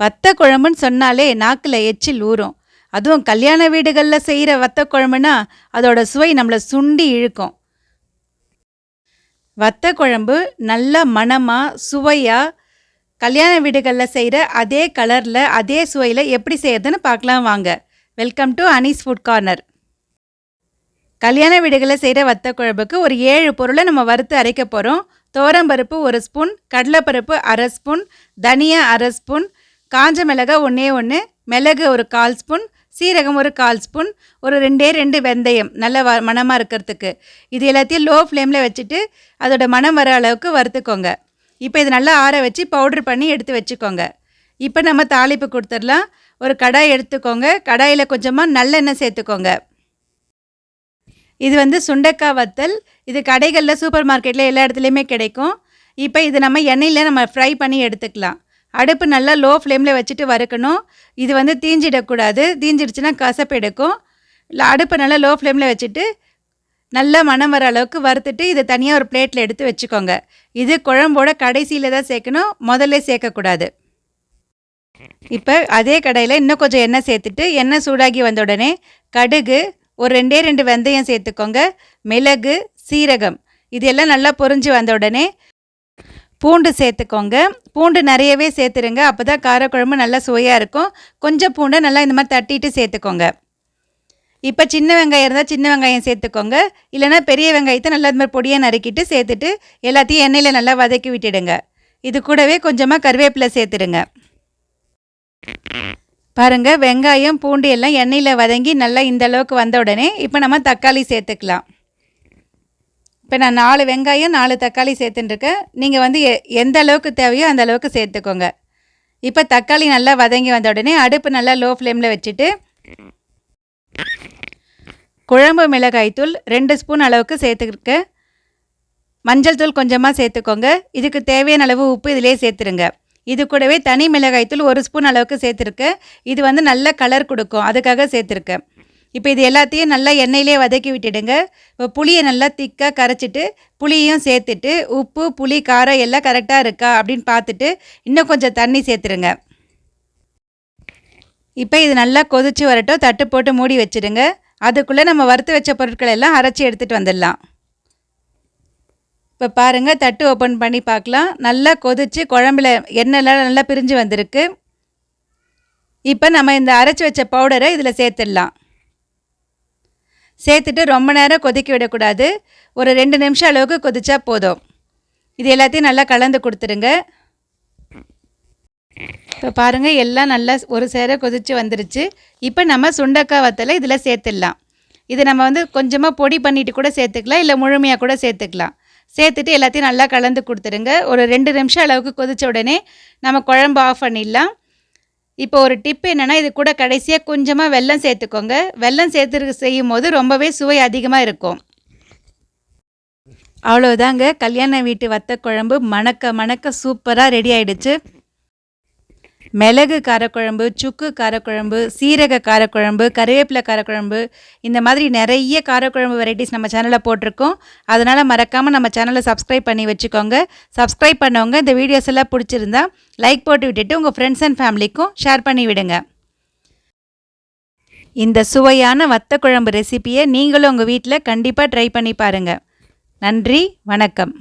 வத்த குழம்புன்னு சொன்னாலே நாக்கில் எச்சில் ஊறும். அதுவும் கல்யாண வீடுகளில் செய்கிற வத்த குழம்புனா அதோட சுவை நம்மளை சுண்டி இழுக்கும். வத்த குழம்பு நல்ல மணமாக சுவையாக கல்யாண வீடுகளில் செய்கிற அதே கலரில் அதே சுவையில் எப்படி செய்யறதுன்னு பார்க்கலாம் வாங்க. Welcome to Anees food corner கல்யாண வீடுகளில் செய்கிற வத்த குழம்புக்கு ஒரு ஏழு பொருளை நம்ம வறுத்து அரைக்க போகிறோம் துவரம்பருப்பு ஒரு ஸ்பூன் கடலைப்பருப்பு அரை ஸ்பூன் தனியா அரை ஸ்பூன் காஞ்ச மிளகாய் ஒன்றே ஒன்று மிளகு ஒரு கால் ஸ்பூன் சீரகம் ஒரு கால் ஸ்பூன் ஒரு ரெண்டே ரெண்டு வெந்தயம் நல்ல வ மணமாக இருக்கிறதுக்கு. இது எல்லாத்தையும் லோ ஃப்ளேமில் வச்சுட்டு அதோட மணம் வர அளவுக்கு வறுத்துக்கோங்க. இப்போ இது நல்லா ஆற வச்சு பவுட்ரு பண்ணி எடுத்து வச்சுக்கோங்க. இப்போ நம்ம தாளிப்பு கொடுத்துடலாம். ஒரு கடாய் எடுத்துக்கோங்க. கடாயில் கொஞ்சமாக நல்லெண்ணெய் சேர்த்துக்கோங்க. இது வந்து சுண்டக்காய் வத்தல். இது கடைகளில் சூப்பர் மார்க்கெட்டில் எல்லா இடத்துலையுமே கிடைக்கும். இப்போ இது நம்ம எண்ணெயில் நம்ம ஃப்ரை பண்ணி எடுத்துக்கலாம். அடுப்பு நல்லா லோ ஃப்ளேமில் வச்சுட்டு வறுக்கணும். இது வந்து தீஞ்சிடக்கூடாது. தீஞ்சிடுச்சுன்னா கசப்பு எடுக்கும். இல்லை அடுப்பு நல்லா லோ ஃப்ளேமில் வச்சுட்டு நல்லா மணம் வர அளவுக்கு வறுத்துட்டு இதை தனியாக ஒரு பிளேட்டில் எடுத்து வச்சுக்கோங்க. இது குழம்போட கடைசியில் தான் சேர்க்கணும். முதல்ல சேர்க்கக்கூடாது. இப்போ அதே கடையில் இன்னும் கொஞ்சம் எண்ணெய் சேர்த்துட்டு எண்ணெய் சூடாகி வந்த உடனே கடுகு ஒரு ரெண்டே ரெண்டு வெந்தயம் சேர்த்துக்கோங்க. மிளகு சீரகம் இது எல்லாம் நல்லா பொரிஞ்சு வந்த உடனே பூண்டு சேர்த்துக்கோங்க. பூண்டு நிறையவே சேர்த்துருங்க. அப்போ தான் காரக்குழம்பு நல்லா சுவையாக இருக்கும். கொஞ்சம் பூண்டை நல்லா இந்த மாதிரி தட்டிட்டு சேர்த்துக்கோங்க. இப்போ சின்ன வெங்காயம் இருந்தால் சின்ன வெங்காயம் சேர்த்துக்கோங்க. இல்லைனா பெரிய வெங்காயத்தை நல்லா இந்த மாதிரி பொடியாக நறுக்கிட்டு சேர்த்துட்டு எல்லாத்தையும் எண்ணெயில் நல்லா வதக்கி விட்டுடுங்க. இது கூடவே கொஞ்சமாக கருவேப்பிலை சேர்த்துடுங்க. பாருங்கள் வெங்காயம் பூண்டு எல்லாம் எண்ணெயில் வதங்கி நல்லா இந்த அளவுக்கு வந்த உடனே இப்போ நம்ம தக்காளி சேர்த்துக்கலாம். இப்போ நான் நாலு வெங்காயம் நாலு தக்காளி சேர்த்துட்டுருக்கேன் நீங்கள் வந்து எ எந்த அளவுக்கு தேவையோ அந்த அளவுக்கு சேர்த்துக்கோங்க. இப்போ தக்காளி நல்லா வதங்கி வந்த உடனே அடுப்பு நல்லா லோ ஃப்ளேமில் வச்சுட்டு குழம்பு மிளகாய்த்தூள் ரெண்டு ஸ்பூன் அளவுக்கு சேர்த்துருக்கேன் மஞ்சள் தூள் கொஞ்சமாக சேர்த்துக்கோங்க. இதுக்கு தேவையான அளவு உப்பு இதிலே சேர்த்துருங்க. இது கூடவே தனி மிளகாய்த்தூள் ஒரு ஸ்பூன் அளவுக்கு சேர்த்துருக்கேன் இது வந்து நல்ல கலர் கொடுக்கும். அதுக்காக சேர்த்துருக்கேன். இப்போ இது எல்லாத்தையும் நல்லா எண்ணெயிலே வதக்கி விட்டுடுங்க. இப்போ புளியை நல்லா திக்காக கரைச்சிட்டு புளியும் சேர்த்துட்டு உப்பு புளி காரம் எல்லாம் கரெக்டாக இருக்கா அப்படின்னு பார்த்துட்டு இன்னும் கொஞ்சம் தண்ணி சேர்த்துருங்க இப்போ இது நல்லா கொதிச்சு வரட்டும். தட்டு போட்டு மூடி வச்சுடுங்க. அதுக்குள்ளே நம்ம வறுத்து வச்ச பொருட்கள் எல்லாம் அரைச்சி எடுத்துகிட்டு வந்துடலாம். இப்போ பாருங்கள் தட்டு ஓப்பன் பண்ணி பார்க்கலாம். நல்லா கொதித்து குழம்புல எண்ணெய்லாம் நல்லா பிரிஞ்சு வந்திருக்கு. இப்போ நம்ம இந்த அரைச்சி வச்ச பவுடரை இதில் சேர்த்துடலாம். சேர்த்துட்டு ரொம்ப நேரம் கொதிக்க விடக்கூடாது. ஒரு ரெண்டு நிமிஷம் அளவுக்கு கொதிச்சா போதும். இது எல்லாத்தையும் நல்லா கலந்து கொடுத்துருங்க. இப்போ பாருங்கள் எல்லாம் நல்லா ஒரு சேர கொதித்து வந்துருச்சு. இப்போ நம்ம சுண்டக்காய் வத்தலை இதில் சேர்த்துடலாம். இது நம்ம வந்து கொஞ்சமாக பொடி பண்ணிவிட்டு கூட சேர்த்துக்கலாம் இல்லை முழுமையாக கூட சேர்த்துக்கலாம். சேர்த்துட்டு எல்லாத்தையும் நல்லா கலந்து கொடுத்துருங்க. ஒரு ரெண்டு நிமிஷம் அளவுக்கு கொதித்த உடனே நம்ம குழம்பு ஆஃப் பண்ணிடலாம். இப்போ ஒரு டிப் என்னென்னா இது கூட கடைசியாக கொஞ்சமாக வெல்லம் சேர்த்துக்கோங்க. வெல்லம் சேர்த்து செய்யும் போது ரொம்பவே சுவை அதிகமாக இருக்கும். அவ்வளோதாங்க கல்யாண வீட்டு வத்த குழம்பு மணக்க மணக்க சூப்பராக ரெடி ஆயிடுச்சு. மிளகு காரக்குழம்பு சுக்கு காரக்குழம்பு சீரக காரக்குழம்பு கருவேப்பிலை காரக்குழம்பு இந்த மாதிரி நிறைய காரக்குழம்பு வெரைட்டிஸ் நம்ம சேனலில் போட்டிருக்கோம். அதனால் மறக்காமல் நம்ம சேனலை சப்ஸ்கிரைப் பண்ணி வச்சுக்கோங்க. சப்ஸ்கிரைப் பண்ணவங்க இந்த வீடியோஸ் எல்லாம் பிடிச்சிருந்தா லைக் போட்டு விட்டுட்டு உங்கள் ஃப்ரெண்ட்ஸ் அண்ட் ஃபேமிலிக்கும் ஷேர் பண்ணி விடுங்க. இந்த சுவையான வத்த குழம்பு ரெசிப்பியை நீங்களும் உங்கள் வீட்டில் கண்டிப்பாக ட்ரை பண்ணி பாருங்கள் நன்றி வணக்கம்.